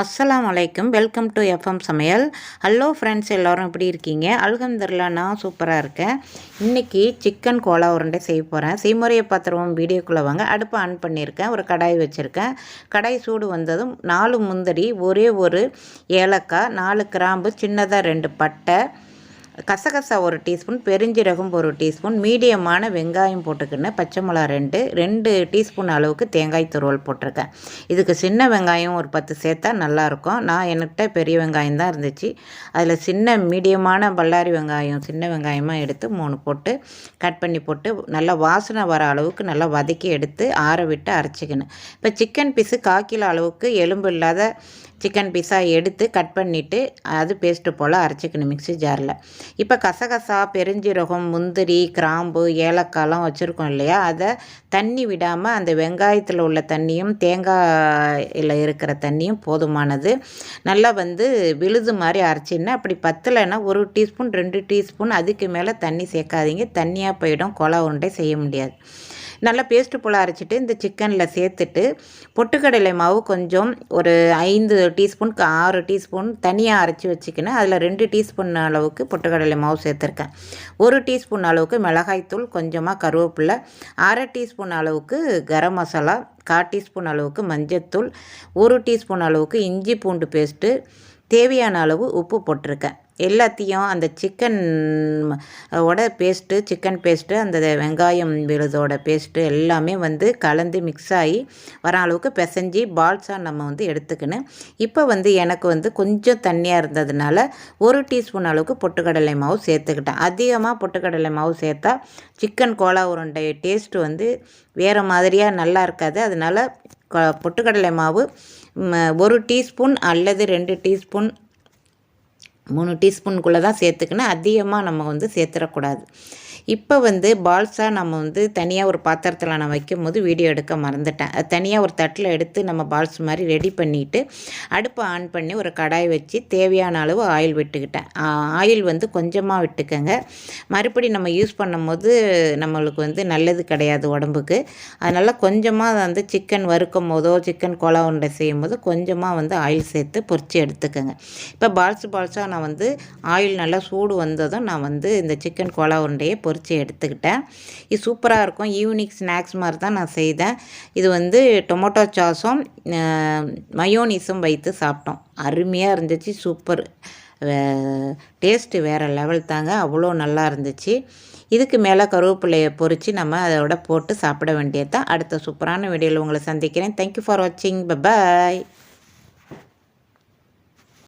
அஸ்ஸலாம் வலைக்கம் welcome to FM சமையல். ஹலோ ஃப்ரெண்ட்ஸ் எல்லோரும் எப்படி இருக்கீங்க? அல்ஹம்துல்லா நான் சூப்பராக இருக்கேன். இன்றைக்கி சிக்கன் கோலா உருண்டை செய்ய போகிறேன் செய்முறையை பார்த்துருவோம் வீடியோக்குள்ளே வாங்க. அடுப்பு ஆன் பண்ணியிருக்கேன் ஒரு கடாய் வச்சுருக்கேன். கடாய் சூடு வந்ததும் நாலு முந்திரி ஒரே ஒரு ஏலக்காய் நாலு கிராம்பு சின்னதாக ரெண்டு பட்டை கசகசா ஒரு டீஸ்பூன் பெருஞ்சீரகம் ஒரு டீஸ்பூன் மீடியமான வெங்காயம் போட்டுக்கினேன் பச்சை மிளகா ரெண்டு ரெண்டு டீஸ்பூன் அளவுக்கு தேங்காய் துருவல் போட்டிருக்கேன். இதுக்கு சின்ன வெங்காயம் ஒரு பத்து சேர்த்தா நல்லாயிருக்கும். நான் என்கிட்ட பெரிய வெங்காயம் தான் இருந்துச்சு. அதில் சின்ன மீடியமான பல்லாரி வெங்காயம் சின்ன வெங்காயமாக எடுத்து மூணு போட்டு கட் பண்ணி போட்டு நல்லா வாசனை வர அளவுக்கு நல்லா வதக்கி எடுத்து ஆற விட்டு அரைச்சிக்கணும். இப்போ சிக்கன் பீஸு காக்கிலோ அளவுக்கு எலும்பு இல்லாத சிக்கன் பீஸாக எடுத்து கட் பண்ணிவிட்டு அது பேஸ்ட்டு போல் அரைச்சிக்கணும் மிக்சி ஜாரில். இப்போ கசகசா பெருஞ்சீரகம் முந்திரி கிராம்பு ஏலக்காய்லாம் வச்சுருக்கோம் இல்லையா? அதை தண்ணி விடாமல் அந்த வெங்காயத்தில் உள்ள தண்ணியும் தேங்காயில் இருக்கிற தண்ணியும் போதுமானது. நல்லா வந்து விழுது மாதிரி அரைச்சின்னா அப்படி பத்தலைன்னா ஒரு டீஸ்பூன் ரெண்டு டீஸ்பூன் அதுக்கு மேலே தண்ணி சேர்க்காதீங்க. தண்ணியாக போயிடும் கொலா உருண்டை செய்ய முடியாது. நல்லா பேஸ்ட்டு போல் அரைச்சிட்டு இந்த சிக்கனில் சேர்த்துட்டு பொட்டுக்கடலை மாவு கொஞ்சம் ஒரு ஐந்து டீஸ்பூன் ஆறு டீஸ்பூன் தனியாக அரைச்சி வச்சுக்கினேன். அதில் ரெண்டு டீஸ்பூன் அளவுக்கு பொட்டுக்கடலை மாவு சேர்த்துருக்கேன். ஒரு டீஸ்பூன் அளவுக்கு மிளகாய்த்தூள் கொஞ்சமாக கருவேப்பிலை அரை டீஸ்பூன் அளவுக்கு கரம் மசாலா கால் டீஸ்பூன் அளவுக்கு மஞ்சத்தூள் ஒரு டீஸ்பூன் அளவுக்கு இஞ்சி பூண்டு பேஸ்ட்டு தேவையான அளவு உப்பு போட்டிருக்கேன். எல்லாத்தையும் அந்த சிக்கன் ஓட பேஸ்ட்டு சிக்கன் பேஸ்ட்டு அந்த வெங்காயம் விழுதோட பேஸ்ட்டு எல்லாமே வந்து கலந்து மிக்ஸ் ஆகி வர அளவுக்கு பிசைஞ்சி பால்ஸாக நம்ம வந்து எடுத்துக்கணும். இப்போ வந்து எனக்கு வந்து கொஞ்சம் தண்ணியாக இருந்ததுனால ஒரு டீஸ்பூன் அளவுக்கு பொட்டுக்கடலை மாவு சேர்த்துக்கிட்டேன். அதிகமாக பொட்டுக்கடலை மாவு சேர்த்தா சிக்கன் கோலா உருண்டை டேஸ்ட்டு வந்து வேறு மாதிரியாக நல்லா இருக்காது. அதனால் பொட்டுக்கடலை மாவு ஒரு டீஸ்பூன் அல்லது ரெண்டு டீஸ்பூன் மூணு டீஸ்பூனுக்குள்ளே தான் சேர்த்துக்கணும் அதிகமாக நம்ம வந்து சேர்த்துடக்கூடாது இப்போ வந்து பால்ஸாக நம்ம வந்து தனியாக ஒரு பாத்திரத்தில் நான் வைக்கும் போது வீடியோ எடுக்க மறந்துட்டேன். அது தனியாக ஒரு தட்டில் எடுத்து நம்ம பால்ஸ் மாதிரி ரெடி பண்ணிவிட்டு அடுப்பை ஆன் பண்ணி ஒரு கடாய் வச்சு தேவையான அளவு ஆயில் விட்டுக்கிட்டேன். ஆயில் வந்து கொஞ்சமாக விட்டுக்கங்க. மறுபடி நம்ம யூஸ் பண்ணும்போது நம்மளுக்கு வந்து நல்லது கிடையாது உடம்புக்கு. அதனால் கொஞ்சமாக வந்து சிக்கன் வறுக்கும் போதோ சிக்கன் கொலா உண்டை செய்யும் போது கொஞ்சமாக வந்து ஆயில் சேர்த்து பொறிச்சு எடுத்துக்கோங்க. இப்போ பால்ஸ் பால்ஸாக நான் வந்து ஆயில் நல்லா சூடு வந்ததும் நான் வந்து இந்த சிக்கன் கொலா உருண்டையை பொறிச்சு எடுத்துக்கிட்டேன். இது சூப்பராக இருக்கும். ஈவினிங் ஸ்நாக்ஸ் மாதிரி தான் நான் செய்தேன். இது வந்து டொமேட்டோ சாஸும் மயோனிஸும் வைத்து சாப்பிட்டோம். அருமையாக இருந்துச்சு. சூப்பர். டேஸ்ட்டு வேறு லெவல் தாங்க. அவ்வளோ நல்லா இருந்துச்சு. இதுக்கு மேலே கருவேப்பிலையை பொறிச்சு நம்ம அதோட போட்டு சாப்பிட வேண்டியது தான். அடுத்த சூப்பரான வீடியோவில் உங்களை சந்திக்கிறேன். தேங்க்யூ ஃபார் வாட்சிங் பபாய்